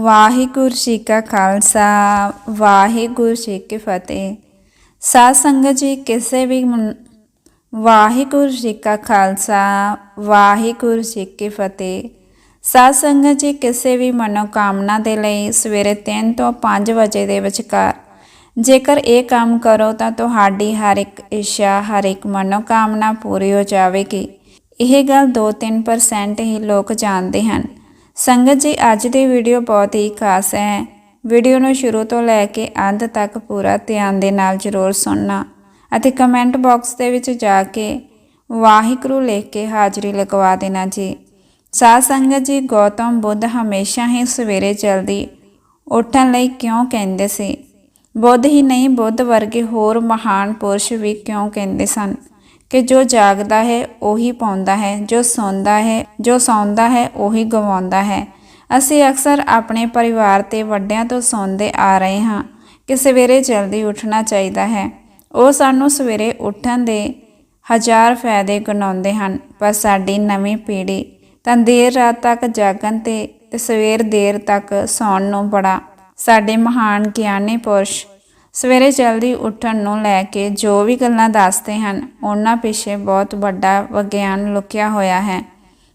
ਵਾਹਿਗੁਰੂ ਜੀ ਕਾ ਖਾਲਸਾ, ਵਾਹਿਗੁਰੂ ਜੀ ਕੀ ਫਤਿਹ। ਸਾਧ ਸੰਗਤ ਜੀ, ਕਿਸੇ ਵੀ ਮਨ- ਵਾਹਿਗੁਰੂ ਜੀ ਕਾ ਖਾਲਸਾ, ਵਾਹਿਗੁਰੂ ਜੀ ਕੀ ਫਤਿਹ। ਸਾਧ ਸੰਗਤ ਜੀ, ਕਿਸੇ ਵੀ ਮਨੋਕਾਮਨਾ ਦੇ ਲਈ ਸਵੇਰੇ 3 ਤੋਂ 5 ਵਜੇ ਦੇ ਵਿਚਕਾਰ ਜੇਕਰ ਇਹ ਕੰਮ ਕਰੋ ਤਾਂ ਤੁਹਾਡੀ ਹਰ ਇੱਕ ਇੱਛਾ, ਹਰ ਇੱਕ ਮਨੋਕਾਮਨਾ ਪੂਰੀ ਹੋ ਜਾਵੇਗੀ। ਇਹ ਗੱਲ 2-3% ਹੀ ਲੋਕ ਜਾਣਦੇ ਹਨ। ਸੰਗਤ ਜੀ, ਅੱਜ ਦੀ ਵੀਡੀਓ ਬਹੁਤ ਹੀ ਖਾਸ ਹੈ। ਵੀਡੀਓ ਨੂੰ ਸ਼ੁਰੂ ਤੋਂ ਲੈ ਕੇ ਅੰਤ ਤੱਕ ਪੂਰਾ ਧਿਆਨ ਦੇ ਨਾਲ ਜ਼ਰੂਰ ਸੁਣਨਾ ਅਤੇ ਕਮੈਂਟ ਬਾਕਸ ਦੇ ਵਿੱਚ ਜਾ ਕੇ ਵਾਹਿਗੁਰੂ ਲਿਖ ਕੇ ਹਾਜ਼ਰੀ ਲਗਵਾ ਦੇਣਾ ਜੀ। ਸਾਧ ਸੰਗਤ ਜੀ, ਗੌਤਮ ਬੁੱਧ ਹਮੇਸ਼ਾ ਹੀ ਸਵੇਰੇ ਜਲਦੀ ਉੱਠਣ ਲਈ ਕਿਉਂ ਕਹਿੰਦੇ ਸੀ? ਬੁੱਧ ਹੀ ਨਹੀਂ, ਬੁੱਧ ਵਰਗੇ ਹੋਰ ਮਹਾਨ ਪੁਰਸ਼ ਵੀ ਕਿਉਂ ਕਹਿੰਦੇ ਸਨ? ਕਿ ਜੋ ਜਾਗਦਾ ਹੈ, ਉਹੀ ਪਾਉਂਦਾ ਹੈ, ਜੋ ਸੌਂਦਾ ਹੈ, ਜੋ ਸੌਂਦਾ ਹੈ, ਉਹੀ ਗਵਾਉਂਦਾ ਹੈ। ਅਸੀਂ ਅਕਸਰ ਆਪਣੇ ਪਰਿਵਾਰ ਤੇ ਵੱਡਿਆਂ ਤੋਂ ਸੌਂਦੇ ਆ ਰਹੇ ਹਾਂ ਕਿ ਸਵੇਰੇ ਜਲਦੀ ਉੱਠਣਾ ਚਾਹੀਦਾ ਹੈ। ਉਹ ਸਾਨੂੰ ਸਵੇਰੇ ਉੱਠਣ ਦੇ ਹਜ਼ਾਰ ਫਾਇਦੇ ਗਿਣਾਉਂਦੇ ਹਨ, ਪਰ ਸਾਡੀ ਨਵੀਂ ਪੀੜ੍ਹੀ ਤਾਂ ਦੇਰ ਰਾਤ ਤੱਕ ਜਾਗਣ ਤੇ ਤੇ ਸਵੇਰ ਦੇਰ ਤੱਕ ਸੌਣ ਨੂੰ ਬੜਾ ਸਾਡੇ ਮਹਾਨ ਗਿਆਨੀ ਪੁਰਸ਼ ਸਵੇਰੇ ਜਲਦੀ ਉੱਠਣ ਨੂੰ ਲੈ ਕੇ ਜੋ ਵੀ ਗੱਲਾਂ ਦੱਸਦੇ ਹਨ, ਉਹਨਾਂ ਪਿੱਛੇ ਬਹੁਤ ਵੱਡਾ ਵਿਗਿਆਨ ਲੁਕਿਆ ਹੋਇਆ ਹੈ।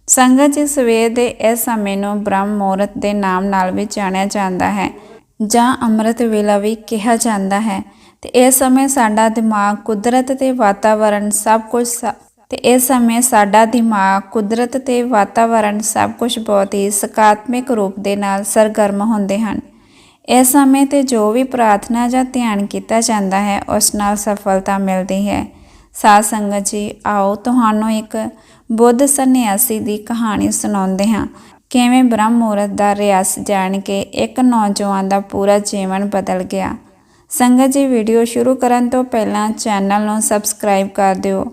ਸੰਗਤ ਜੀ ਸਵੇਰ ਦੇ ਇਸ ਸਮੇਂ ਨੂੰ ਬ੍ਰਹਮ ਮੁਹੂਰਤ ਦੇ ਨਾਮ ਨਾਲ ਵੀ ਜਾਣਿਆ ਜਾਂਦਾ ਹੈ, ਜਾਂ ਅੰਮ੍ਰਿਤ ਵੇਲਾ ਵੀ ਕਿਹਾ ਜਾਂਦਾ ਹੈ। ਤੇ ਇਸ ਸਮੇਂ ਸਾਡਾ ਦਿਮਾਗ ਕੁਦਰਤ ਤੇ ਵਾਤਾਵਰਣ ਸਭ ਕੁਝ ਸ- ਤੇ ਇਸ ਸਮੇਂ ਸਾਡਾ ਦਿਮਾਗ ਕੁਦਰਤ ਤੇ ਵਾਤਾਵਰਣ ਸਭ ਕੁਝ ਬਹੁਤ ਹੀ ਸਕਾਰਾਤਮਕ ਰੂਪ ਦੇ ਨਾਲ ਸਰਗਰਮ ਹੁੰਦੇ ਹਨ। ਇਸ ਸਮੇਂ ਤੇ ਜੋ ਵੀ ਪ੍ਰਾਰਥਨਾ ਜਾਂ ਧਿਆਨ ਕੀਤਾ ਜਾਂਦਾ ਹੈ, ਉਸ ਨਾਲ ਸਫਲਤਾ ਮਿਲਦੀ ਹੈ। ਸਾਧ ਸੰਗਤ ਜੀ, ਆਓ ਤੁਹਾਨੂੰ ਇੱਕ ਬੁੱਧ ਸੰਨਿਆਸੀ ਦੀ ਕਹਾਣੀ ਸੁਣਾਉਂਦੇ ਹਾਂ। ਕਿਵੇਂ ਬ੍ਰਹਮ ਮੁਹੂਰਤ ਦਾ ਰਿਆਸ ਜਾਣ ਕੇ ਇੱਕ ਨੌਜਵਾਨ ਦਾ ਪੂਰਾ ਜੀਵਨ ਬਦਲ ਗਿਆ। ਸੰਗਤ ਜੀ, ਵੀਡੀਓ ਸ਼ੁਰੂ ਕਰਨ ਤੋਂ ਪਹਿਲਾਂ ਚੈਨਲ ਨੂੰ ਸਬਸਕ੍ਰਾਈਬ ਕਰ ਦਿਓ।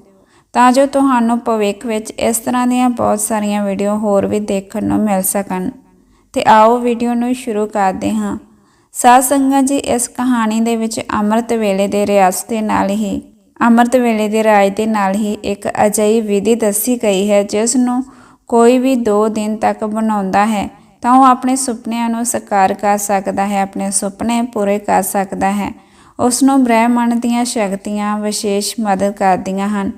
ਤਾਂ ਜੋ ਤੁਹਾਨੂੰ ਭਵਿੱਖ ਵਿੱਚ ਇਸ ਤਰ੍ਹਾਂ ਦੀਆਂ ਬਹੁਤ ਸਾਰੀਆਂ ਵੀਡੀਓ ਹੋਰ ਵੀ ਦੇਖਣ ਨੂੰ ਮਿਲ ਸਕਣ। ਤੇ ਆਓ ਵੀਡੀਓ ਨੂੰ ਸ਼ੁਰੂ ਕਰਦੇ ਹਾਂ। ਸਾਧ ਸੰਗਤ ਜੀ, ਇਸ ਕਹਾਣੀ ਦੇ ਵਿੱਚ ਅੰਮ੍ਰਿਤ ਵੇਲੇ ਦੇ ਰਿਆਸਤ ਦੇ ਨਾਲ ਹੀ, ਅੰਮ੍ਰਿਤ ਵੇਲੇ ਦੇ ਰਾਜ ਦੇ ਨਾਲ ਹੀ ਇੱਕ ਅਜਿਹੀ ਵਿਧੀ ਦੱਸੀ ਗਈ ਹੈ ਜਿਸ ਨੂੰ ਕੋਈ ਵੀ 2 ਦਿਨ ਤੱਕ ਬਣਾਉਂਦਾ ਹੈ, ਤਾਂ ਉਹ ਆਪਣੇ ਸੁਪਨਿਆਂ ਨੂੰ ਸਾਕਾਰ ਕਰ ਸਕਦਾ ਹੈ, ਆਪਣੇ ਸੁਪਨੇ ਪੂਰੇ ਕਰ ਸਕਦਾ ਹੈ। ਉਸ ਨੂੰ ਬ੍ਰਹਿਮੰਡ ਦੀਆਂ ਸ਼ਕਤੀਆਂ ਵਿਸ਼ੇਸ਼ ਮਦਦ ਕਰਦੀਆਂ ਹਨ।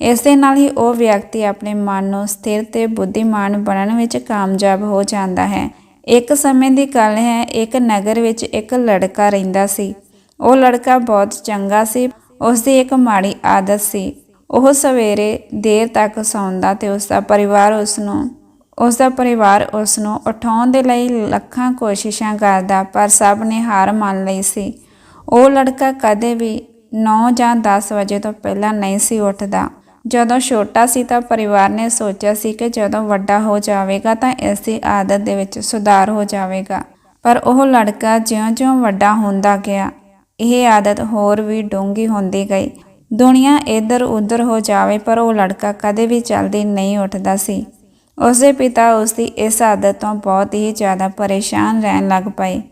ਇਸ ਦੇ ਨਾਲ ਹੀ ਉਹ ਵਿਅਕਤੀ ਆਪਣੇ ਮਨ ਨੂੰ ਸਥਿਰ ਤੇ ਬੁੱਧੀਮਾਨ ਬਣਨ ਵਿੱਚ ਕਾਮਯਾਬ ਹੋ ਜਾਂਦਾ ਹੈ। ਇੱਕ ਸਮੇਂ ਦੀ ਗੱਲ ਹੈ, ਇੱਕ ਨਗਰ ਵਿੱਚ ਇੱਕ ਲੜਕਾ ਰਹਿੰਦਾ ਸੀ। ਉਹ ਲੜਕਾ ਬਹੁਤ ਚੰਗਾ ਸੀ ਉਸ ਦੀ ਇੱਕ ਮਾੜੀ ਆਦਤ ਸੀ। ਉਹ ਸਵੇਰੇ ਦੇਰ ਤੱਕ ਸੌਂਦਾ ਤੇ ਉਸ ਦਾ ਪਰਿਵਾਰ ਉਸ ਨੂੰ ਉਸ ਦਾ ਪਰਿਵਾਰ ਉਸ ਨੂੰ ਉਠਾਉਣ ਦੇ ਲਈ ਲੱਖਾਂ ਕੋਸ਼ਿਸ਼ਾਂ ਕਰਦਾ, ਪਰ ਸਭ ਨੇ ਹਾਰ ਮੰਨ ਲਈ ਸੀ। ਉਹ ਲੜਕਾ ਕਦੇ ਵੀ 9 ਜਾਂ 10 ਵਜੇ ਤੋਂ ਪਹਿਲਾਂ ਨਹੀਂ ਸੀ ਉੱਠਦਾ। ਜਦੋਂ ਛੋਟਾ ਸੀ ਤਾਂ ਪਰਿਵਾਰ ਨੇ ਸੋਚਿਆ ਸੀ ਕਿ ਜਦੋਂ ਵੱਡਾ ਹੋ ਜਾਵੇਗਾ ਤਾਂ ਇਸ ਦੀ ਆਦਤ ਦੇ ਵਿੱਚ ਸੁਧਾਰ ਹੋ ਜਾਵੇਗਾ। ਪਰ ਉਹ ਲੜਕਾ ਜਿਉਂ-ਜਿਉਂ ਵੱਡਾ ਹੁੰਦਾ ਗਿਆ। ਇਹ ਆਦਤ ਹੋਰ ਵੀ ਡੂੰਘੀ ਹੁੰਦੀ ਗਈ। ਦੁਨੀਆ ਇੱਧਰ ਉੱਧਰ ਹੋ ਜਾਵੇ ਪਰ ਉਹ ਲੜਕਾ ਕਦੇ ਵੀ ਚਲਦੀ ਨਹੀਂ ਉੱਠਦਾ ਸੀ। ਉਸਦੇ ਪਿਤਾ ਉਸਦੀ ਇਸ ਆਦਤ ਤੋਂ ਬਹੁਤ ਹੀ ਜ਼ਿਆਦਾ ਪਰੇਸ਼ਾਨ ਰਹਿਣ ਲੱਗ ਪਏ।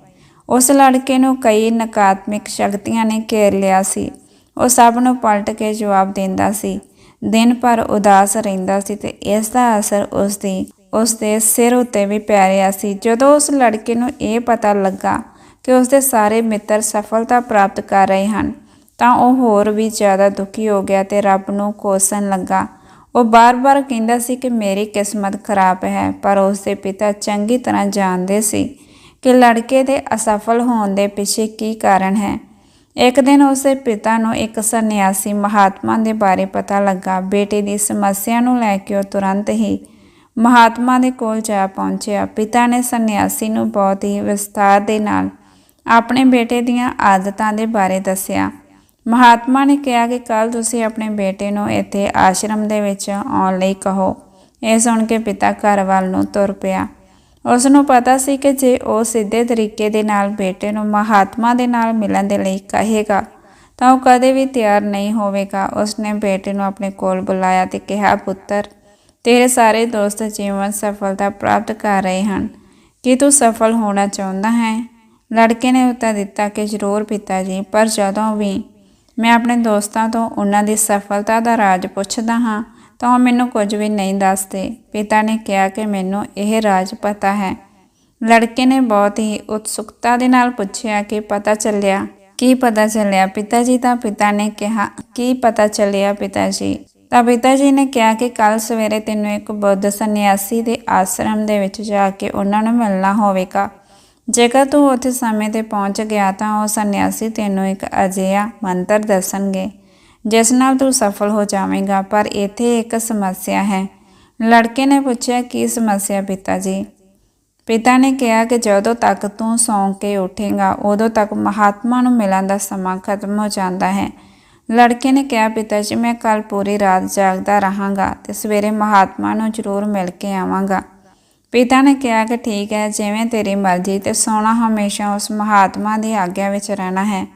ਉਸ ਲੜਕੇ ਨੂੰ ਕਈ ਨਕਾਰਾਤਮਕ ਸ਼ਕਤੀਆਂ ਨੇ ਘੇਰ ਲਿਆ ਸੀ। ਉਹ ਸਭ ਨੂੰ ਪਲਟ ਕੇ ਜਵਾਬ ਦਿੰਦਾ ਸੀ। ਦਿਨ ਭਰ ਉਦਾਸ ਰਹਿੰਦਾ ਸੀ ਤੇ ਇਸ ਦਾ ਅਸਰ ਉਸ ਦੀ ਉਸ ਦੇ ਸਿਰ ਉੱਤੇ ਵੀ ਪੈ ਰਿਹਾ ਸੀ। ਜਦੋਂ ਉਸ ਲੜਕੇ ਨੂੰ ਇਹ ਪਤਾ ਲੱਗਾ ਕਿ ਉਸ ਦੇ ਸਾਰੇ ਮਿੱਤਰ ਸਫਲਤਾ ਪ੍ਰਾਪਤ ਕਰ ਰਹੇ ਹਨ, ਤਾਂ ਉਹ ਹੋਰ ਵੀ ਜ਼ਿਆਦਾ ਦੁਖੀ ਹੋ ਗਿਆ ਤੇ ਰੱਬ ਨੂੰ ਕੋਸਣ ਲੱਗਾ। ਉਹ ਬਾਰ-ਬਾਰ ਕਹਿੰਦਾ ਸੀ ਕਿ ਮੇਰੀ ਕਿਸਮਤ ਖਰਾਬ ਹੈ, ਪਰ ਉਸ ਦੇ ਪਿਤਾ ਚੰਗੀ ਤਰ੍ਹਾਂ ਜਾਣਦੇ ਸੀ ਕਿ ਲੜਕੇ ਦੇ ਅਸਫਲ ਹੋਣ ਦੇ ਪਿੱਛੇ ਕੀ ਕਾਰਨ ਹੈ। ਇੱਕ ਦਿਨ ਉਸਦੇ ਪਿਤਾ ਨੂੰ ਇੱਕ ਸੰਨਿਆਸੀ ਮਹਾਤਮਾ ਦੇ ਬਾਰੇ ਪਤਾ ਲੱਗਾ। ਬੇਟੇ ਦੀ ਸਮੱਸਿਆ ਨੂੰ ਲੈ ਕੇ ਉਹ ਤੁਰੰਤ ਹੀ ਮਹਾਤਮਾ ਦੇ ਕੋਲ ਜਾ ਪਹੁੰਚਿਆ। ਪਿਤਾ ਨੇ ਸੰਨਿਆਸੀ ਨੂੰ ਬਹੁਤ ਹੀ ਵਿਸਤਾਰ ਦੇ ਨਾਲ ਆਪਣੇ ਬੇਟੇ ਦੀਆਂ ਆਦਤਾਂ ਦੇ ਬਾਰੇ ਦੱਸਿਆ। ਮਹਾਤਮਾ ਨੇ ਕਿਹਾ ਕਿ ਕੱਲ ਤੁਸੀਂ ਆਪਣੇ ਬੇਟੇ ਨੂੰ ਇੱਥੇ ਆਸ਼ਰਮ ਦੇ ਵਿੱਚ ਆਉਣ ਲਈ ਕਹੋ। ਇਹ ਸੁਣ ਕੇ ਪਿਤਾ ਘਰ ਵੱਲ ਨੂੰ ਤੁਰ ਪਿਆ। ਉਸ ਨੂੰ ਪਤਾ ਸੀ ਕਿ ਜੇ ਉਹ ਸਿੱਧੇ ਤਰੀਕੇ ਦੇ ਨਾਲ ਬੇਟੇ ਨੂੰ ਮਹਾਤਮਾ ਦੇ ਨਾਲ ਮਿਲਣ ਦੇ ਲਈ ਕਹੇਗਾ, ਤਾਂ ਉਹ ਕਦੇ ਵੀ ਤਿਆਰ ਨਹੀਂ ਹੋਵੇਗਾ। ਉਸਨੇ ਬੇਟੇ ਨੂੰ ਆਪਣੇ ਕੋਲ ਬੁਲਾਇਆ ਤੇ ਕਿਹਾ, ਪੁੱਤਰ, ਤੇਰੇ ਸਾਰੇ ਦੋਸਤ ਜੀਵਨ ਸਫਲਤਾ ਪ੍ਰਾਪਤ ਕਰ ਰਹੇ ਹਨ। ਕੀ ਤੂੰ ਸਫਲ ਹੋਣਾ ਚਾਹੁੰਦਾ ਹੈ? ਲੜਕੇ ਨੇ ਉੱਤਰ ਦਿੱਤਾ ਕਿ ਜ਼ਰੂਰ ਪਿਤਾ ਜੀ ਪਰ ਜਦੋਂ ਵੀ ਮੈਂ ਆਪਣੇ ਦੋਸਤਾਂ ਤੋਂ ਉਹਨਾਂ ਦੀ ਸਫਲਤਾ ਦਾ ਰਾਜ ਪੁੱਛਦਾ ਹਾਂ ਤਾਂ ਉਹ ਮੈਨੂੰ ਕੁਝ ਵੀ ਨਹੀਂ ਦੱਸਦੇ। ਪਿਤਾ ਨੇ ਕਿਹਾ ਕਿ ਮੈਨੂੰ ਇਹ ਰਾਜ ਪਤਾ ਹੈ। ਲੜਕੇ ਨੇ ਬਹੁਤ ਹੀ ਉਤਸੁਕਤਾ ਦੇ ਨਾਲ ਪੁੱਛਿਆ ਕਿ ਪਤਾ ਚੱਲਿਆ? ਕੀ ਪਤਾ ਚੱਲਿਆ? ਪਿਤਾ ਜੀ ਤਾਂ ਪਿਤਾ ਨੇ ਕਿਹਾ, ਕੀ ਪਤਾ ਚੱਲਿਆ ਪਿਤਾ ਜੀ ਤਾਂ ਪਿਤਾ ਜੀ ਨੇ ਕਿਹਾ ਕਿ ਕੱਲ ਸਵੇਰੇ ਤੈਨੂੰ ਇੱਕ ਬੁੱਧ ਸੰਨਿਆਸੀ ਦੇ ਆਸ਼ਰਮ ਦੇ ਵਿੱਚ ਜਾ ਕੇ ਉਹਨਾਂ ਨੂੰ ਮਿਲਣਾ ਹੋਵੇਗਾ। ਜੇਕਰ ਤੂੰ ਉੱਥੇ ਸਮੇਂ ਤੇ ਪਹੁੰਚ ਗਿਆ ਤਾਂ ਉਹ ਸੰਨਿਆਸੀ ਤੈਨੂੰ ਇੱਕ ਅਜਿਹਾ ਮੰਤਰ ਦੱਸਣਗੇ। ਜਿਸ ਨਾਲ ਤੂੰ ਸਫਲ ਹੋ ਜਾਵੇਂਗਾ, ਪਰ ਇੱਥੇ ਇੱਕ ਸਮੱਸਿਆ ਹੈ। ਲੜਕੇ ਨੇ ਪੁੱਛਿਆ, ਕੀ ਸਮੱਸਿਆ ਪਿਤਾ ਜੀ? ਪਿਤਾ ਨੇ ਕਿਹਾ ਕਿ ਜਦੋਂ ਤੱਕ ਤੂੰ ਸੌਂ ਕੇ ਉੱਠੇਗਾ, ਉਦੋਂ ਤੱਕ ਮਹਾਤਮਾ ਨੂੰ ਮਿਲਣ ਦਾ ਸਮਾਂ ਖਤਮ ਹੋ ਜਾਂਦਾ ਹੈ। ਲੜਕੇ ਨੇ ਕਿਹਾ, ਪਿਤਾ ਜੀ, ਮੈਂ ਕੱਲ ਪੂਰੀ ਰਾਤ ਜਾਗਦਾ ਰਹਾਂਗਾ ਤੇ ਸਵੇਰੇ ਮਹਾਤਮਾ ਨੂੰ ਜ਼ਰੂਰ ਮਿਲ ਕੇ ਆਵਾਂਗਾ। ਪਿਤਾ ਨੇ ਕਿਹਾ ਕਿ ਠੀਕ ਹੈ, ਜਿਵੇਂ ਤੇਰੀ ਮਰਜ਼ੀ ਤੇ ਸੌਣਾ ਹਮੇਸ਼ਾ ਉਸ ਮਹਾਤਮਾ ਦੀ ਆਗਿਆ ਵਿੱਚ ਰਹਿਣਾ ਹੈ।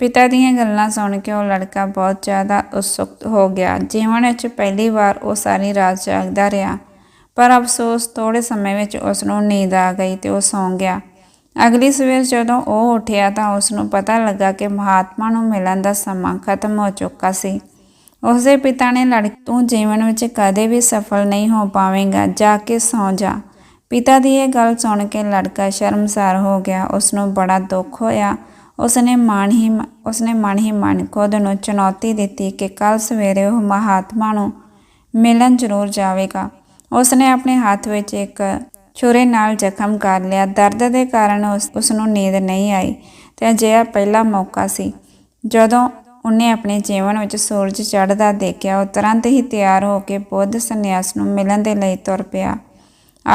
ਪਿਤਾ ਦੀਆਂ ਗੱਲਾਂ ਸੁਣ ਕੇ ਉਹ ਲੜਕਾ ਬਹੁਤ ਜ਼ਿਆਦਾ ਉਤਸੁਕ ਹੋ ਗਿਆ। ਜੀਵਨ ਵਿੱਚ ਪਹਿਲੀ ਵਾਰ ਉਹ ਸਾਰੀ ਰਾਤ ਜਾਗਦਾ ਰਿਹਾ, ਪਰ ਅਫਸੋਸ ਥੋੜੇ ਸਮੇਂ ਵਿੱਚ ਉਸ ਨੂੰ ਨੀਂਦ ਆ ਗਈ ਤੇ ਉਹ ਸੌਂ ਗਿਆ। ਅਗਲੀ ਸਵੇਰ ਜਦੋਂ ਉਹ ਉੱਠਿਆ ਤਾਂ ਉਸ ਨੂੰ ਪਤਾ ਲੱਗਾ ਕਿ ਮਹਾਤਮਾ ਨੂੰ ਮਿਲਣ ਦਾ ਸਮਾਂ ਖਤਮ ਹੋ ਚੁੱਕਾ ਸੀ। ਉਸਦੇ ਪਿਤਾ ਨੇ ਲੜਕੀ ਤੂੰ ਜੀਵਨ ਵਿੱਚ ਕਦੇ ਵੀ ਸਫਲ ਨਹੀਂ ਹੋ ਪਾਵੇਂਗਾ, ਜਾ ਕੇ ਸੌਂ ਜਾ। ਪਿਤਾ ਦੀ ਇਹ ਗੱਲ ਸੁਣ ਕੇ ਲੜਕਾ ਸ਼ਰਮਸਾਰ ਹੋ ਗਿਆ। ਉਸ ਨੂੰ ਬੜਾ ਦੁੱਖ ਹੋਇਆ ਉਸਨੇ ਮਨ ਹੀ ਉਸਨੇ ਮਨ ਹੀ ਮਨ ਖੁਦ ਨੂੰ ਚੁਣੌਤੀ ਦਿੱਤੀ ਕਿ ਕੱਲ ਸਵੇਰੇ ਉਹ ਮਹਾਤਮਾ ਨੂੰ ਮਿਲਣ ਜ਼ਰੂਰ ਜਾਵੇਗਾ। ਉਸਨੇ ਆਪਣੇ ਹੱਥ ਵਿੱਚ ਇੱਕ ਛੁਰੇ ਨਾਲ ਜ਼ਖਮ ਕਰ ਲਿਆ। ਦਰਦ ਦੇ ਕਾਰਨ ਉਸ ਉਸ ਨੂੰ ਨੀਂਦ ਨਹੀਂ ਆਈ ਤੇ ਅਜਿਹਾ ਪਹਿਲਾ ਮੌਕਾ ਸੀ। ਜਦੋਂ ਉਹਨੇ ਆਪਣੇ ਜੀਵਨ ਵਿੱਚ ਸੂਰਜ ਚੜ੍ਹਦਾ ਦੇਖਿਆ, ਉਹ ਤੁਰੰਤ ਹੀ ਤਿਆਰ ਹੋ ਕੇ ਬੁੱਧ ਸੰਨਿਆਸ ਨੂੰ ਮਿਲਣ ਦੇ ਲਈ ਤੁਰ ਪਿਆ।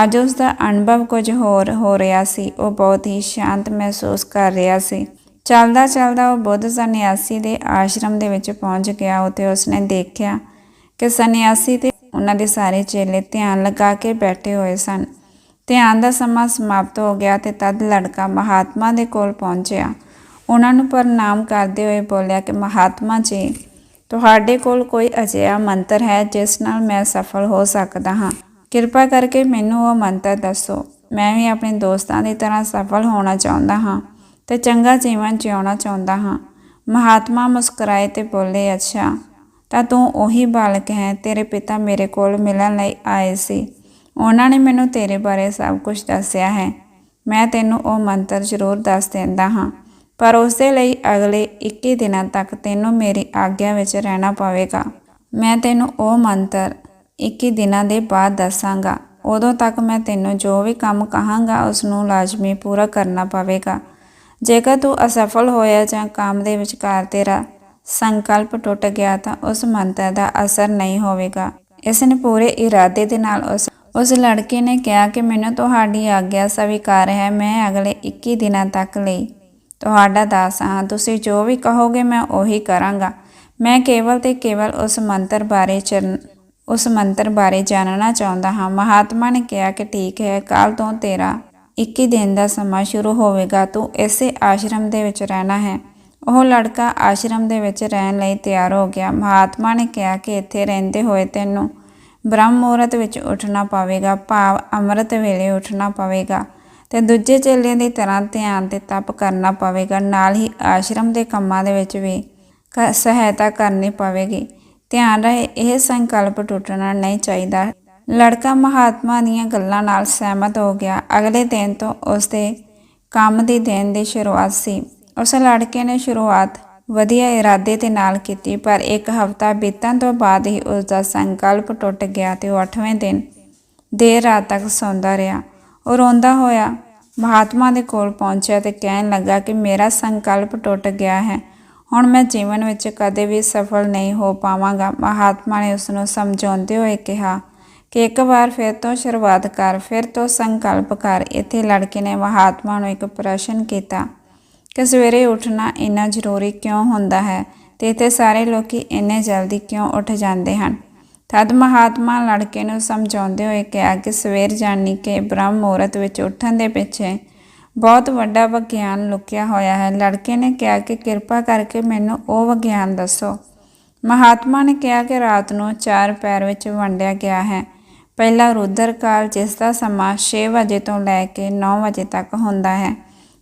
ਅੱਜ ਉਸ ਦਾ ਅਨੁਭਵ ਕੁਝ ਹੋਰ ਹੋ ਰਿਹਾ ਸੀ। ਉਹ ਬਹੁਤ ਹੀ ਸ਼ਾਂਤ ਮਹਿਸੂਸ ਕਰ ਰਿਹਾ ਸੀ। ਚੱਲਦਾ ਚੱਲਦਾ ਉਹ ਬੁੱਧ ਸੰਨਿਆਸੀ ਦੇ ਆਸ਼ਰਮ ਦੇ ਵਿੱਚ ਪਹੁੰਚ ਗਿਆ ਉੱਥੇ ਉਸਨੇ ਦੇਖਿਆ ਕਿ ਸੰਨਿਆਸੀ ਤੇ ਉਹਨਾਂ ਦੇ ਸਾਰੇ ਚੇਲੇ ਧਿਆਨ ਲਗਾ ਕੇ ਬੈਠੇ ਹੋਏ ਸਨ। ਧਿਆਨ ਦਾ ਸਮਾਂ ਸਮਾਪਤ ਹੋ ਗਿਆ ਤੇ ਤਦ ਲੜਕਾ ਮਹਾਤਮਾ ਦੇ ਕੋਲ ਪਹੁੰਚਿਆ। ਉਹਨਾਂ ਨੂੰ ਪ੍ਰਣਾਮ ਕਰਦੇ ਹੋਏ ਬੋਲਿਆ ਕਿ, ਮਹਾਤਮਾ ਜੀ, ਤੁਹਾਡੇ ਕੋਲ ਕੋਈ ਅਜਿਹਾ ਮੰਤਰ ਹੈ ਜਿਸ ਨਾਲ ਮੈਂ ਸਫਲ ਹੋ ਸਕਦਾ ਹਾਂ। ਕਿਰਪਾ ਕਰਕੇ ਮੈਨੂੰ ਉਹ ਮੰਤਰ ਦੱਸੋ। ਮੈਂ ਵੀ ਆਪਣੇ ਦੋਸਤਾਂ ਦੀ ਤਰ੍ਹਾਂ ਸਫਲ ਹੋਣਾ ਚਾਹੁੰਦਾ ਹਾਂ। ਤੇ ਚੰਗਾ ਜੀਵਨ ਜਿਉਣਾ ਚਾਹੁੰਦਾ ਹਾਂ। ਮਹਾਤਮਾ ਮੁਸਕਰਾਏ ਤੇ ਬੋਲੇ, ਅੱਛਾ, ਤਾਂ ਤੂੰ ਉਹੀ ਬਾਲਕ ਹੈ ਤੇਰੇ ਪਿਤਾ ਮੇਰੇ ਕੋਲ ਮਿਲਣ ਲਈ ਆਏ ਸੀ। ਉਹਨਾਂ ਨੇ ਮੈਨੂੰ ਤੇਰੇ ਬਾਰੇ ਸਭ ਕੁਝ ਦੱਸਿਆ ਹੈ। ਮੈਂ ਤੈਨੂੰ ਉਹ ਮੰਤਰ ਜ਼ਰੂਰ ਦੱਸ ਦਿੰਦਾ ਹਾਂ। ਪਰ ਉਸ ਦੇ ਲਈ ਅਗਲੇ 21 ਦਿਨਾਂ ਤੱਕ ਤੈਨੂੰ ਮੇਰੀ ਆਗਿਆ ਵਿੱਚ ਰਹਿਣਾ ਪਵੇਗਾ। ਮੈਂ ਤੈਨੂੰ ਉਹ ਮੰਤਰ 21 ਦਿਨਾਂ ਦੇ ਬਾਅਦ ਦੱਸਾਂਗਾ। ਉਦੋਂ ਤੱਕ ਮੈਂ ਤੈਨੂੰ ਜੋ ਵੀ ਕੰਮ ਕਹਾਂਗਾ ਉਸ ਨੂੰ ਲਾਜ਼ਮੀ ਪੂਰਾ ਕਰਨਾ ਪਵੇਗਾ। ਜੇਕਰ ਤੂੰ ਅਸਫਲ ਹੋਇਆ ਜਾਂ ਕੰਮ ਦੇ ਵਿਚਕਾਰ ਤੇਰਾ ਸੰਕਲਪ ਟੁੱਟ ਗਿਆ ਤਾਂ ਉਸ ਮੰਤਰ ਦਾ ਅਸਰ ਨਹੀਂ ਹੋਵੇਗਾ। ਇਸ ਨੇ ਪੂਰੇ ਇਰਾਦੇ ਦੇ ਨਾਲ ਉਸ ਉਸ ਲੜਕੇ ਨੇ ਕਿਹਾ ਕਿ ਮੈਨੂੰ ਤੁਹਾਡੀ ਆਗਿਆ ਸਵੀਕਾਰ ਹੈ, ਮੈਂ ਅਗਲੇ 21 ਦਿਨਾਂ ਤੱਕ ਲਈ ਤੁਹਾਡਾ ਦਾਸ ਹਾਂ। ਤੁਸੀਂ ਜੋ ਵੀ ਕਹੋਗੇ ਮੈਂ ਉਹੀ ਕਰਾਂਗਾ। ਮੈਂ ਕੇਵਲ ਤੇ ਕੇਵਲ ਉਸ ਮੰਤਰ ਬਾਰੇ ਚਰਨ, ਉਸ ਮੰਤਰ ਬਾਰੇ ਜਾਣਨਾ ਚਾਹੁੰਦਾ ਹਾਂ। ਮਹਾਤਮਾ ਨੇ ਕਿਹਾ ਕਿ ਠੀਕ ਹੈ ਕੱਲ ਤੋਂ ਤੇਰਾ 21 ਦਿਨ ਦਾ ਸਮਾਂ ਸ਼ੁਰੂ ਹੋਵੇਗਾ, ਤੂੰ ਇਸੇ ਆਸ਼ਰਮ ਦੇ ਵਿੱਚ ਰਹਿਣਾ ਹੈ। ਉਹ ਲੜਕਾ ਆਸ਼ਰਮ ਦੇ ਵਿੱਚ ਰਹਿਣ ਲਈ ਤਿਆਰ ਹੋ ਗਿਆ। ਮਹਾਤਮਾ ਨੇ ਕਿਹਾ ਕਿ ਇੱਥੇ ਰਹਿੰਦੇ ਹੋਏ ਤੈਨੂੰ ਬ੍ਰਹਮ ਮੂਰਤ ਵਿੱਚ ਉੱਠਣਾ ਪਵੇਗਾ, ਭਾਵ ਅੰਮ੍ਰਿਤ ਵੇਲੇ ਉੱਠਣਾ ਪਵੇਗਾ ਤੇ ਦੂਜੇ ਚੇਲਿਆਂ ਦੀ ਤਰ੍ਹਾਂ ਧਿਆਨ ਤੇ ਤਪ ਕਰਨਾ ਪਵੇਗਾ। ਨਾਲ ਹੀ ਆਸ਼ਰਮ ਦੇ ਕੰਮਾਂ ਦੇ ਵਿੱਚ ਵੀ ਸਹਾਇਤਾ ਕਰਨੀ ਪਵੇਗੀ। ਧਿਆਨ ਰਹੇ ਇਹ ਸੰਕਲਪ ਟੁੱਟਣਾ ਨਹੀਂ ਚਾਹੀਦਾ। ਲੜਕਾ ਮਹਾਤਮਾ ਦੀਆਂ ਗੱਲਾਂ ਨਾਲ ਸਹਿਮਤ ਹੋ ਗਿਆ। ਅਗਲੇ ਦਿਨ ਤੋਂ ਉਸ ਦੇ ਕੰਮ ਦੀ ਦਿਨ ਦੀ ਸ਼ੁਰੂਆਤ ਸੀ। ਉਸ ਲੜਕੇ ਨੇ ਸ਼ੁਰੂਆਤ ਵਧੀਆ ਇਰਾਦੇ ਦੇ ਨਾਲ ਕੀਤੀ, ਪਰ ਇੱਕ ਹਫ਼ਤਾ ਬੀਤਣ ਤੋਂ ਬਾਅਦ ਹੀ ਉਸ ਦਾ ਸੰਕਲਪ ਟੁੱਟ ਗਿਆ ਤੇ ਉਹ 8ਵੇਂ ਦਿਨ ਦੇਰ ਰਾਤ ਤੱਕ ਸੌਂਦਾ ਰਿਹਾ। ਉਹ ਰੋਂਦਾ ਹੋਇਆ ਮਹਾਤਮਾ ਦੇ ਕੋਲ ਪਹੁੰਚਿਆ ਤੇ ਕਹਿਣ ਲੱਗਾ ਕਿ ਮੇਰਾ ਸੰਕਲਪ ਟੁੱਟ ਗਿਆ ਹੈ। ਹੁਣ ਮੈਂ ਜੀਵਨ ਵਿੱਚ ਕਦੇ ਵੀ ਸਫਲ ਨਹੀਂ ਹੋ ਪਾਵਾਂਗਾ। ਮਹਾਤਮਾ ਨੇ ਉਸ ਨੂੰ ਸਮਝਾਉਂਦੇ ਹੋਏ ਕਿਹਾ ਕਿ ਇੱਕ ਵਾਰ ਫਿਰ ਤੋਂ ਸ਼ੁਰੂਆਤ ਕਰ, ਫਿਰ ਤੋਂ ਸੰਕਲਪ ਕਰ। ਇੱਥੇ ਲੜਕੇ ਨੇ ਮਹਾਤਮਾ ਨੂੰ ਇੱਕ ਪ੍ਰਸ਼ਨ ਕੀਤਾ ਕਿ ਸਵੇਰੇ ਉੱਠਣਾ ਇੰਨਾ ਜ਼ਰੂਰੀ ਕਿਉਂ ਹੁੰਦਾ ਹੈ ਤੇ ਇੱਥੇ ਸਾਰੇ ਲੋਕੀ ਇੰਨੇ ਜਲਦੀ ਕਿਉਂ ਉੱਠ ਜਾਂਦੇ ਹਨ? ਤਦ ਮਹਾਤਮਾ ਲੜਕੇ ਨੂੰ ਸਮਝਾਉਂਦੇ ਹੋਏ ਕਿਹਾ ਕਿ ਸਵੇਰ ਜਾਣੀ ਕਿ ਬ੍ਰਹਮ ਮੂਰਤ ਵਿੱਚ ਉੱਠਣ ਦੇ ਪਿੱਛੇ ਬਹੁਤ ਵੱਡਾ ਵਿਗਿਆਨ ਲੁਕਿਆ ਹੋਇਆ ਹੈ। ਲੜਕੇ ਨੇ ਕਿਹਾ ਕਿ ਕਿਰਪਾ ਕਰਕੇ ਮੈਨੂੰ ਉਹ ਵਿਗਿਆਨ ਦੱਸੋ। ਮਹਾਤਮਾ ਨੇ ਕਿਹਾ ਕਿ ਰਾਤ ਨੂੰ ਚਾਰ ਪੈਰ ਵਿੱਚ ਵੰਡਿਆ ਗਿਆ ਹੈ। ਪਹਿਲਾ ਰੁਦਰ ਕਾਲ ਜਿਸ ਦਾ ਸਮਾਂ 6 ਵਜੇ ਤੋਂ ਲੈ ਕੇ 9 ਵਜੇ ਤੱਕ ਹੁੰਦਾ ਹੈ।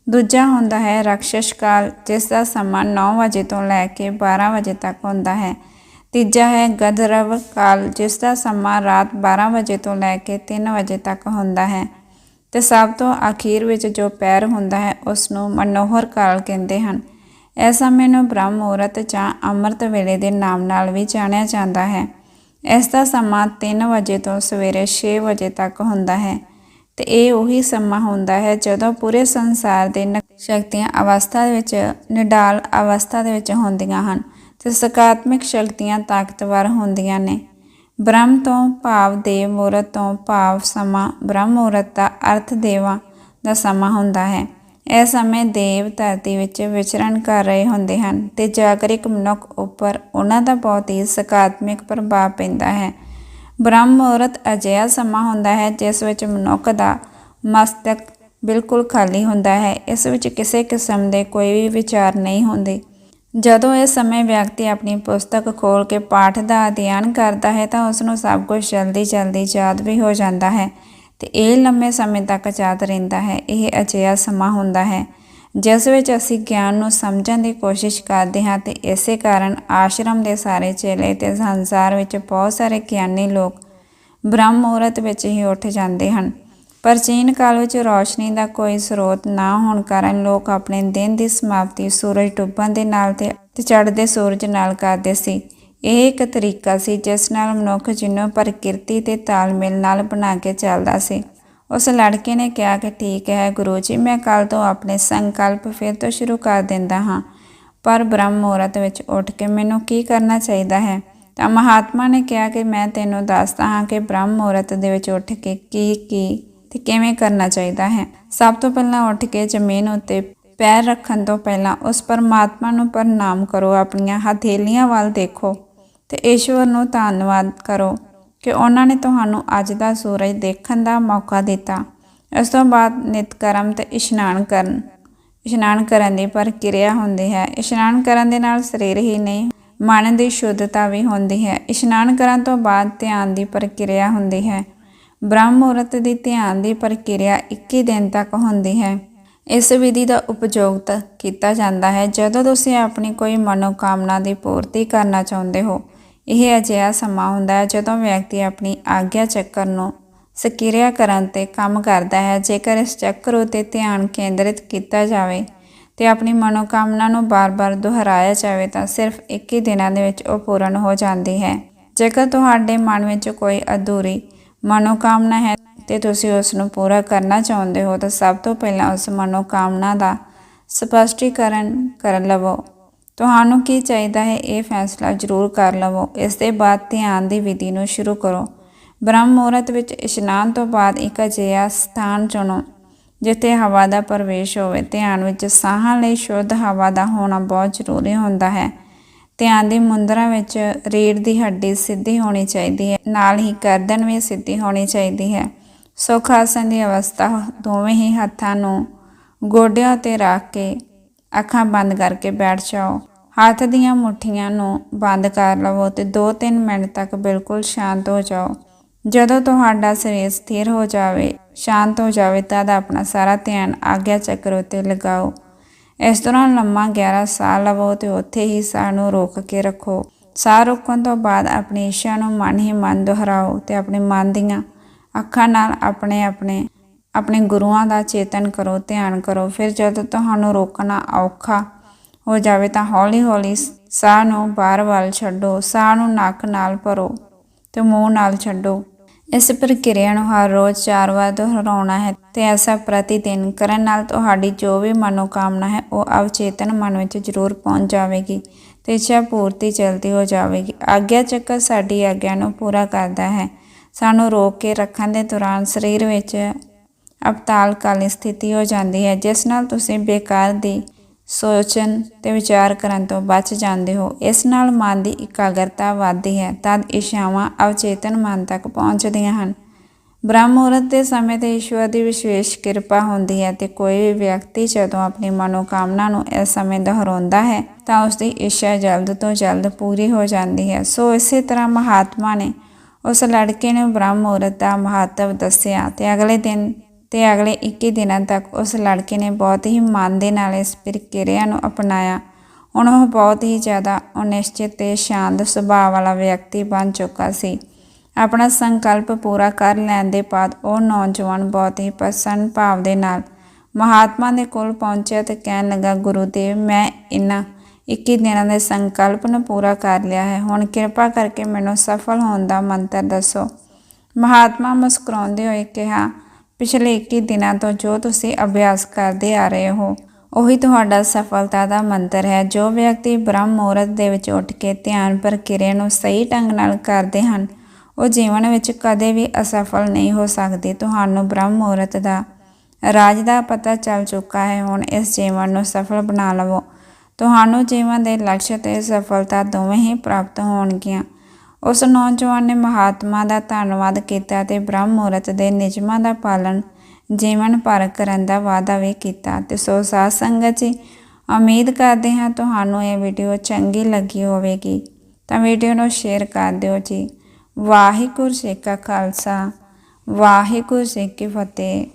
ਦੂਜਾ ਹੁੰਦਾ ਹੈ ਰਕਸ਼ਸ਼ ਕਾਲ ਜਿਸ ਦਾ ਸਮਾਂ 9 ਵਜੇ ਤੋਂ ਲੈ ਕੇ 12 ਵਜੇ ਤੱਕ ਹੁੰਦਾ ਹੈ। ਤੀਜਾ ਹੈ ਗਦਰਵ ਕਾਲ ਜਿਸ ਦਾ ਸਮਾਂ ਰਾਤ 12 ਵਜੇ ਤੋਂ ਲੈ ਕੇ 3 ਵਜੇ ਤੱਕ ਹੁੰਦਾ ਹੈ। ਤੇ ਸਭ ਤੋਂ ਅਖੀਰ ਵਿੱਚ ਜੋ ਪੈਰ ਹੁੰਦਾ ਹੈ ਉਸ ਨੂੰ ਮਨੋਹਰ ਕਾਲ ਕਹਿੰਦੇ ਹਨ। ਇਸ ਸਮੇਂ ਨੂੰ ਬ੍ਰਹਮ ਮੁਹੂਰਤ ਜਾਂ ਅੰਮ੍ਰਿਤ ਵੇਲੇ ਦੇ ਨਾਮ ਨਾਲ ਵੀ ਜਾਣਿਆ ਜਾਂਦਾ ਹੈ। ਇਸ ਦਾ ਸਮਾਂ 3 ਵਜੇ ਤੋਂ ਸਵੇਰੇ 6 ਵਜੇ ਤੱਕ ਹੁੰਦਾ ਹੈ ਤੇ ਇਹ ਉਹੀ ਸਮਾਂ ਹੁੰਦਾ ਹੈ ਜਦੋਂ ਪੂਰੇ ਸੰਸਾਰ ਦੇ ਨ- ਸ਼ਕਤੀਆਂ ਅਵਸਥਾ ਦੇ ਵਿੱਚ, ਨਿਡਾਲ ਅਵਸਥਾ ਦੇ ਵਿੱਚ ਹੁੰਦੀਆਂ ਹਨ ਤੇ ਸਕਾਰਾਤਮਕ ਸ਼ਕਤੀਆਂ ਤਾਕਤਵਰ ਹੁੰਦੀਆਂ ਨੇ। ਬ੍ਰਹਮ ਤੋਂ ਭਾਵ ਦੇਵ ਮੂਰਤ ਤੋਂ ਭਾਵ ਸਮਾਂ, ਬ੍ਰਹਮ ਮੁਹੂਰਤ ਦਾ ਅਰਥ ਦੇਵਾਂ ਦਾ ਸਮਾਂ ਹੁੰਦਾ ਹੈ। ਇਹ ਸਮੇਂ ਦੇਵ ਧਰਤੀ ਵਿੱਚ ਵਿਚਰਨ ਕਰ ਰਹੇ ਹੁੰਦੇ ਹਨ ਤੇ ਜਾਗਰਿਕ ਮਨੁੱਖ ਉੱਪਰ ਉਹਨਾਂ ਦਾ ਬਹੁਤ ਹੀ ਸਕਾਰਾਤਮਕ ਪ੍ਰਭਾਵ ਪੈਂਦਾ ਹੈ। ਬ੍ਰਹਮ ਮੁਹੂਰਤ ਅਜਿਹਾ ਸਮਾਂ ਹੁੰਦਾ ਹੈ ਜਿਸ ਵਿੱਚ ਮਨੁੱਖ ਦਾ ਮਸਤਕ ਬਿਲਕੁਲ ਖਾਲੀ ਹੁੰਦਾ ਹੈ। ਇਸ ਵਿੱਚ ਕਿਸੇ ਕਿਸਮ ਦੇ ਕੋਈ ਵੀ ਵਿਚਾਰ ਨਹੀਂ ਹੁੰਦੇ। ਜਦੋਂ ਇਹ ਸਮੇਂ ਵਿਅਕਤੀ ਆਪਣੀ ਪੁਸਤਕ ਖੋਲ ਕੇ ਪਾਠ ਦਾ ਅਧਿਐਨ ਕਰਦਾ ਹੈ ਤਾਂ ਉਸ ਨੂੰ ਸਭ ਕੁਝ ਜਲਦੀ ਜਲਦੀ ਯਾਦ ਵੀ ਹੋ ਜਾਂਦਾ ਹੈ। ਤੇ ਇਹ ਲੰਮੇ ਸਮੇਂ ਤੱਕ ਯਾਦ ਰਹਿੰਦਾ ਹੈ, ਇਹ ਅਜਿਹਾ ਸਮਾਂ ਹੁੰਦਾ ਹੈ, ਜਿਸ ਵਿੱਚ ਅਸੀਂ ਗਿਆਨ ਨੂੰ ਸਮਝਣ ਦੀ ਕੋਸ਼ਿਸ਼ ਕਰਦੇ ਹਾਂ ਤੇ ਇਸੇ ਕਾਰਨ ਆਸ਼ਰਮ ਦੇ ਸਾਰੇ ਚੇਲੇ ਤੇ ਸੰਸਾਰ ਵਿੱਚ ਬਹੁਤ ਸਾਰੇ ਗਿਆਨੀ ਲੋਕ ਬ੍ਰਹਮ ਮੁਹੂਰਤ ਵਿੱਚ ਹੀ ਉੱਠ ਜਾਂਦੇ ਹਨ। ਪ੍ਰਾਚੀਨ ਕਾਲ ਵਿੱਚ ਰੌਸ਼ਨੀ ਦਾ ਕੋਈ ਸਰੋਤ ਨਾ ਹੋਣ ਕਾਰਨ ਲੋਕ ਆਪਣੇ ਦਿਨ ਦੀ ਸਮਾਪਤੀ ਸੂਰਜ ਡੁੱਬਣ ਦੇ ਨਾਲ ਤੇ ਚੜ੍ਹਦੇ ਸੂਰਜ ਨਾਲ ਕਰਦੇ ਸੀ। ਇਹ ਇੱਕ ਤਰੀਕਾ ਸੀ ਜਿਸ ਨਾਲ ਮਨੁੱਖ ਜਿਹਨੂੰ ਪ੍ਰਕਿਰਤੀ ਤੇ ਤਾਲਮੇਲ ਨਾਲ ਬਣਾ ਕੇ ਚੱਲਦਾ ਸੀ। ਉਸ ਲੜਕੇ ਨੇ ਕਿਹਾ ਕਿ ਠੀਕ ਹੈ ਗੁਰੂ ਜੀ, ਮੈਂ ਕੱਲ ਤੋਂ ਆਪਣੇ ਸੰਕਲਪ ਫਿਰ ਤੋਂ ਸ਼ੁਰੂ ਕਰ ਦਿੰਦਾ ਹਾਂ। ਪਰ ਬ੍ਰਹਮ ਮੂਰਤ ਵਿੱਚ ਉੱਠ ਕੇ ਮੈਨੂੰ ਕੀ ਕਰਨਾ ਚਾਹੀਦਾ ਹੈ? ਤਾਂ ਮਹਾਤਮਾ ਨੇ ਕਿਹਾ ਕਿ ਮੈਂ ਤੈਨੂੰ ਦੱਸਦਾ ਹਾਂ ਕਿ ਬ੍ਰਹਮ ਮੂਰਤ ਦੇ ਵਿੱਚ ਉੱਠ ਕੇ ਕੀ ਕੀ ਤੇ ਕਿਵੇਂ ਕਰਨਾ ਚਾਹੀਦਾ ਹੈ। ਸਭ ਤੋਂ ਪਹਿਲਾਂ ਉੱਠ ਕੇ ਜ਼ਮੀਨ ਉੱਤੇ ਪੈਰ ਰੱਖਣ ਤੋਂ ਪਹਿਲਾਂ ਉਸ ਪਰਮਾਤਮਾ ਨੂੰ ਪ੍ਰਣਾਮ ਕਰੋ, ਆਪਣੀਆਂ ਹਥੇਲੀਆਂ ਵੱਲ ਦੇਖੋ। ਤੇ ਈਸ਼ਵਰ ਨੂੰ ਧੰਨਵਾਦ ਕਰੋ ਕਿ ਉਹਨਾਂ ਨੇ ਤੁਹਾਨੂੰ ਅੱਜ ਦਾ ਸੂਰਜ ਦੇਖਣ ਦਾ ਮੌਕਾ ਦਿੱਤਾ। ਇਸ ਤੋਂ ਬਾਅਦ ਨਿਤਕਰਮ ਤੇ ਇਸ਼ਨਾਨ ਕਰਨ ਇਸ਼ਨਾਨ ਕਰਨ ਦੀ ਪ੍ਰਕਿਰਿਆ ਹੁੰਦੀ ਹੈ। ਇਸ਼ਨਾਨ ਕਰਨ ਦੇ ਨਾਲ ਸਰੀਰ ਹੀ ਨਹੀਂ, ਮਨ ਦੀ ਸ਼ੁੱਧਤਾ ਵੀ ਹੁੰਦੀ ਹੈ। ਇਸ਼ਨਾਨ ਕਰਨ ਤੋਂ ਬਾਅਦ ਧਿਆਨ ਦੀ ਪ੍ਰਕਿਰਿਆ ਹੁੰਦੀ ਹੈ। ਬ੍ਰਹਮ ਮੁਹੂਰਤ ਦੀ ਧਿਆਨ ਦੀ ਪ੍ਰਕਿਰਿਆ 21 ਦਿਨ ਤੱਕ ਹੁੰਦੀ ਹੈ। ਇਸ ਵਿਧੀ ਦਾ ਉਪਯੋਗ ਕੀਤਾ ਜਾਂਦਾ ਹੈ। ਜਦੋਂ ਤੁਸੀਂ ਆਪਣੀ ਕੋਈ ਮਨੋਕਾਮਨਾ ਦੀ ਪੂਰਤੀ ਕਰਨਾ ਚਾਹੁੰਦੇ ਹੋ ਇਹ ਅਜਿਹਾ ਸਮਾਂ ਹੁੰਦਾ ਹੈ ਜਦੋਂ ਵਿਅਕਤੀ ਆਪਣੀ ਆਗਿਆ ਚੱਕਰ ਨੂੰ ਸਕਿਰਿਆ ਕਰਨ ਤੇ ਕੰਮ ਕਰਦਾ ਹੈ। ਜੇਕਰ ਇਸ ਚੱਕਰ ਉਤੇ ਧਿਆਨ ਕੇਂਦਰਿਤ ਕੀਤਾ ਜਾਵੇ ਤੇ ਆਪਣੀ ਮਨੋਕਾਮਨਾ ਨੂੰ ਬਾਰ-ਬਾਰ ਦੁਹਰਾਇਆ ਜਾਵੇ ਤਾਂ ਸਿਰਫ 21 ਦਿਨਾਂ ਦੇ ਵਿੱਚ ਉਹ ਪੂਰਨ ਹੋ ਜਾਂਦੀ ਹੈ। ਜੇਕਰ ਤੁਹਾਡੇ ਮਨ ਵਿੱਚ ਕੋਈ ਅਧੂਰੀ ਮਨੋਕਾਮਨਾ ਹੈ ਤੇ ਤੁਸੀਂ ਉਸ ਨੂੰ ਪੂਰਾ ਕਰਨਾ ਚਾਹੁੰਦੇ ਹੋ ਤਾਂ ਸਭ ਤੋਂ ਪਹਿਲਾਂ ਉਸ ਮਨੋਕਾਮਨਾ ਦਾ ਸਪਸ਼ਟੀਕਰਨ ਕਰ ਲਵੋ। ਤੁਹਾਨੂੰ ਕੀ ਚਾਹੀਦਾ ਹੈ? ਇਹ ਫੈਸਲਾ ਜ਼ਰੂਰ ਕਰ ਲਵੋ। ਇਸ ਦੇ ਬਾਅਦ ਧਿਆਨ ਦੀ ਵਿਧੀ ਨੂੰ ਸ਼ੁਰੂ ਕਰੋ। ਬ੍ਰਹਮ ਮੁਹੂਰਤ ਵਿੱਚ ਇਸ਼ਨਾਨ ਤੋਂ ਬਾਅਦ ਇੱਕ ਅਜਿਹਾ ਸਥਾਨ ਚੁਣੋ, ਜਿੱਥੇ ਹਵਾ ਦਾ ਪ੍ਰਵੇਸ਼ ਹੋਵੇ। ਧਿਆਨ ਵਿੱਚ ਸਾਹਾਂ ਲਈ ਸ਼ੁੱਧ ਹਵਾ ਦਾ ਹੋਣਾ ਬਹੁਤ ਜ਼ਰੂਰੀ ਹੁੰਦਾ ਹੈ। ਧਿਆਨ ਦੀ ਮੁੰਦਰਾ ਵਿੱਚ ਰੀੜ ਦੀ ਹੱਡੀ ਸਿੱਧੀ ਹੋਣੀ ਚਾਹੀਦੀ ਹੈ। ਨਾਲ ਹੀ ਗਰਦਨ ਵੀ ਸਿੱਧੀ ਹੋਣੀ ਚਾਹੀਦੀ ਹੈ। ਸੁਖ ਆਸਨ ਦੀ ਅਵਸਥਾ ਦੋਵੇਂ ਹੀ ਹੱਥਾਂ ਨੂੰ ਗੋਡਿਆਂ ਤੇ ਰੱਖ ਕੇ ਅੱਖਾਂ ਬੰਦ ਕਰਕੇ ਬੈਠ ਜਾਓ। ਹੱਥ ਦੀਆਂ ਮੁੱਠੀਆਂ ਨੂੰ ਬੰਦ ਕਰ ਲਵੋ ਤੇ 2-3 ਮਿੰਟ ਤੱਕ ਬਿਲਕੁਲ ਸ਼ਾਂਤ ਹੋ ਜਾਓ। ਜਦੋਂ ਤੁਹਾਡਾ ਸਰੀਰ ਸਥਿਰ ਹੋ ਜਾਵੇ, ਸ਼ਾਂਤ ਹੋ ਜਾਵੇ, ਤਦ ਆਪਣਾ ਸਾਰਾ ਧਿਆਨ ਆਗਿਆ ਚੱਕਰ ਉਤੇ ਲਗਾਓ। ਇਸ ਤਰ੍ਹਾਂ ਲੰਮਾ ਗਹਿਰਾ ਸਾਹ ਲਵੋ ਤੇ ਉੱਥੇ ਹੀ ਸਾਹ ਨੂੰ ਰੋਕ ਕੇ ਰੱਖੋ। ਸਾਹ ਰੋਕਣ ਤੋਂ ਬਾਅਦ ਆਪਣੀ ਇੱਛਾ ਨੂੰ ਮਨ ਹੀ ਮਨ ਦੁਹਰਾਓ ਤੇ ਆਪਣੇ ਮਨ ਦੀਆਂ ਅੱਖਾਂ ਨਾਲ ਆਪਣੇ ਆਪਣੇ ਆਪਣੇ ਗੁਰੂਆਂ ਦਾ ਚੇਤਨ ਕਰੋ, ਧਿਆਨ ਕਰੋ। ਫਿਰ ਜਦੋਂ ਤੁਹਾਨੂੰ ਰੋਕਣਾ ਔਖਾ ਹੋ ਜਾਵੇ ਤਾਂ ਹੌਲੀ-ਹੌਲੀ ਸਾਹ ਨੂੰ ਬਾਹਰ ਵੱਲ ਛੱਡੋ। ਸਾਹ ਨੂੰ ਨੱਕ ਨਾਲ ਭਰੋ ਤੇ ਮੂੰਹ ਨਾਲ ਛੱਡੋ। ਇਸ ਪ੍ਰਕਿਰਿਆ ਨੂੰ ਹਰ ਰੋਜ਼ ਚਾਰ ਵਾਰ ਦੁਹਰਾਉਣਾ ਹੈ ਤੇ ਐਸਾ ਪ੍ਰਤੀ ਦਿਨ ਕਰਨ ਨਾਲ ਤੁਹਾਡੀ ਜੋ ਵੀ ਮਨੋਕਾਮਨਾ ਹੈ, ਉਹ ਅਵਚੇਤਨ ਮਨ ਵਿੱਚ ਜ਼ਰੂਰ ਪਹੁੰਚ ਜਾਵੇਗੀ ਤੇ ਇੱਛਾ ਪੂਰਤੀ ਜਲਦੀ ਹੋ ਜਾਵੇਗੀ। ਆਗਿਆ ਚੱਕਰ ਸਾਡੀ ਆਗਿਆ ਨੂੰ ਪੂਰਾ ਕਰਦਾ ਹੈ। ਸਾਨੂੰ ਰੋਕ ਕੇ ਰੱਖਣ ਦੇ ਦੌਰਾਨ ਸਰੀਰ ਵਿੱਚ ਅਪਤਾਲਕਾਲੀ ਸਥਿਤੀ ਹੋ ਜਾਂਦੀ ਹੈ, ਜਿਸ ਨਾਲ ਤੁਸੀਂ ਬੇਕਾਰ ਦੀ ਸੋਚਣ ਤੇ ਵਿਚਾਰ ਕਰਨ ਤੋਂ ਬਚ ਜਾਂਦੇ ਹੋ। ਇਸ ਨਾਲ ਮਨ ਦੀ ਇਕਾਗਰਤਾ ਵੱਧਦੀ ਹੈ, ਤਦ ਇਸ਼ਾਵਾਂ ਅਵਚੇਤਨ ਮਨ ਤੱਕ ਪਹੁੰਚਦੀਆਂ ਹਨ। ਬ੍ਰਹਮ ਮੁਹੂਰਤ ਦੇ ਸਮੇਂ ਤੇ ਈਸ਼ਵਰ ਦੀ ਵਿਸ਼ੇਸ਼ ਕਿਰਪਾ ਹੁੰਦੀ ਹੈ ਤੇ ਕੋਈ ਵੀ ਵਿਅਕਤੀ ਜਦੋਂ ਆਪਣੀ ਮਨੋਕਾਮਨਾ ਨੂੰ ਇਸ ਸਮੇਂ ਦੁਹਰਾਉਂਦਾ ਹੈ, ਤਾਂ ਉਸ ਦੀ ਇੱਛਾ ਜਲਦ ਤੋਂ ਜਲਦ ਪੂਰੀ ਹੋ ਜਾਂਦੀ ਹੈ। ਸੋ ਇਸੇ ਤਰ੍ਹਾਂ ਮਹਾਤਮਾ ਨੇ ਉਸ ਲੜਕੇ ਨੂੰ ਬ੍ਰਹਮ ਮੁਹੂਰਤ ਦਾ ਮਹੱਤਵ ਦੱਸਿਆ ਤੇ ਅਗਲੇ ਦਿਨ ਤੇ ਅਗਲੇ 21 ਦਿਨਾਂ ਤੱਕ ਉਸ ਲੜਕੇ ਨੇ ਬਹੁਤ ਹੀ ਮਨ ਦੇ ਨਾਲ ਇਸ ਪ੍ਰਕਿਰਿਆ ਨੂੰ ਅਪਣਾਇਆ। ਹੁਣ ਉਹ ਬਹੁਤ ਹੀ ਜ਼ਿਆਦਾ ਅਨਿਸ਼ਚਿਤ ਤੇ ਸ਼ਾਂਤ ਸੁਭਾਅ ਵਾਲਾ ਵਿਅਕਤੀ ਬਣ ਚੁੱਕਾ ਸੀ। ਆਪਣਾ ਸੰਕਲਪ ਪੂਰਾ ਕਰ ਲੈਣ ਦੇ ਬਾਅਦ ਉਹ ਨੌਜਵਾਨ ਬਹੁਤ ਹੀ ਪ੍ਰਸੰਨ ਭਾਵ ਦੇ ਨਾਲ ਮਹਾਤਮਾ ਦੇ ਕੋਲ ਪਹੁੰਚਿਆ ਤੇ ਕਹਿਣ ਲੱਗਾ ਗੁਰੂ ਦੇਵ ਮੈਂ ਇਹਨਾਂ 21 ਦਿਨਾਂ ਦੇ ਸੰਕਲਪ ਨੂੰ ਪੂਰਾ ਕਰ ਲਿਆ ਹੈ। ਹੁਣ ਕਿਰਪਾ ਕਰਕੇ ਮੈਨੂੰ ਸਫਲ ਹੋਣ ਦਾ ਮੰਤਰ ਦੱਸੋ। ਮਹਾਤਮਾ ਮੁਸਕਰਾਉਂਦੇ ਹੋਏ ਕਿਹਾ ਪਿਛਲੇ 21 ਦਿਨਾਂ ਤੋਂ ਜੋ ਤੁਸੀਂ ਅਭਿਆਸ ਕਰਦੇ ਆ ਰਹੇ ਹੋ, ਉਹੀ ਤੁਹਾਡਾ ਸਫਲਤਾ ਦਾ ਮੰਤਰ ਹੈ। ਜੋ ਵਿਅਕਤੀ ਬ੍ਰਹਮ ਮੂਰਤ ਦੇ ਵਿੱਚ ਉੱਠ ਕੇ ਧਿਆਨ ਪ੍ਰਕਿਰਿਆ ਨੂੰ ਸਹੀ ਢੰਗ ਨਾਲ ਕਰਦੇ ਹਨ, ਉਹ ਜੀਵਨ ਵਿੱਚ ਕਦੇ ਵੀ ਅਸਫਲ ਨਹੀਂ ਹੋ ਸਕਦੇ। ਤੁਹਾਨੂੰ ਬ੍ਰਹਮ ਮੂਰਤ ਦਾ ਰਾਜ ਦਾ ਪਤਾ ਚੱਲ ਚੁੱਕਾ ਹੈ। ਹੁਣ ਇਸ ਜੀਵਨ ਨੂੰ ਸਫਲ ਬਣਾ ਲਵੋ। ਤੁਹਾਨੂੰ ਜੀਵਨ ਦੇ ਲਕਸ਼ ਤੇ ਸਫਲਤਾ ਦੋਵੇਂ ਹੀ ਪ੍ਰਾਪਤ ਹੋਣਗੀਆਂ। ਉਸ ਨੌਜਵਾਨ ਨੇ ਮਹਾਤਮਾ ਦਾ ਧੰਨਵਾਦ ਕੀਤਾ ਤੇ ਬ੍ਰਹਮ ਮੂਰਤ ਦੇ ਨਿਯਮਾਂ ਦਾ ਪਾਲਣ, ਜੀਵਨ ਭਰ ਕਰਨ ਦਾ ਵਾਅਦਾ ਵੀ ਕੀਤਾ ਤੇ ਸੋ ਸਾਧ ਸੰਗਤ ਜੀ, ਉਮੀਦ ਕਰਦੇ ਹਾਂ ਤੁਹਾਨੂੰ ਇਹ ਵੀਡੀਓ ਚੰਗੀ ਲੱਗੀ ਹੋਵੇਗੀ। ਤਾਂ ਵੀਡੀਓ ਨੂੰ ਸ਼ੇਅਰ ਕਰ ਦਿਓ ਜੀ। ਵਾਹਿਗੁਰੂ ਜੀ ਕਾ ਖਾਲਸਾ, ਵਾਹਿਗੁਰੂ ਜੀ ਕੀ ਫਤਿਹ।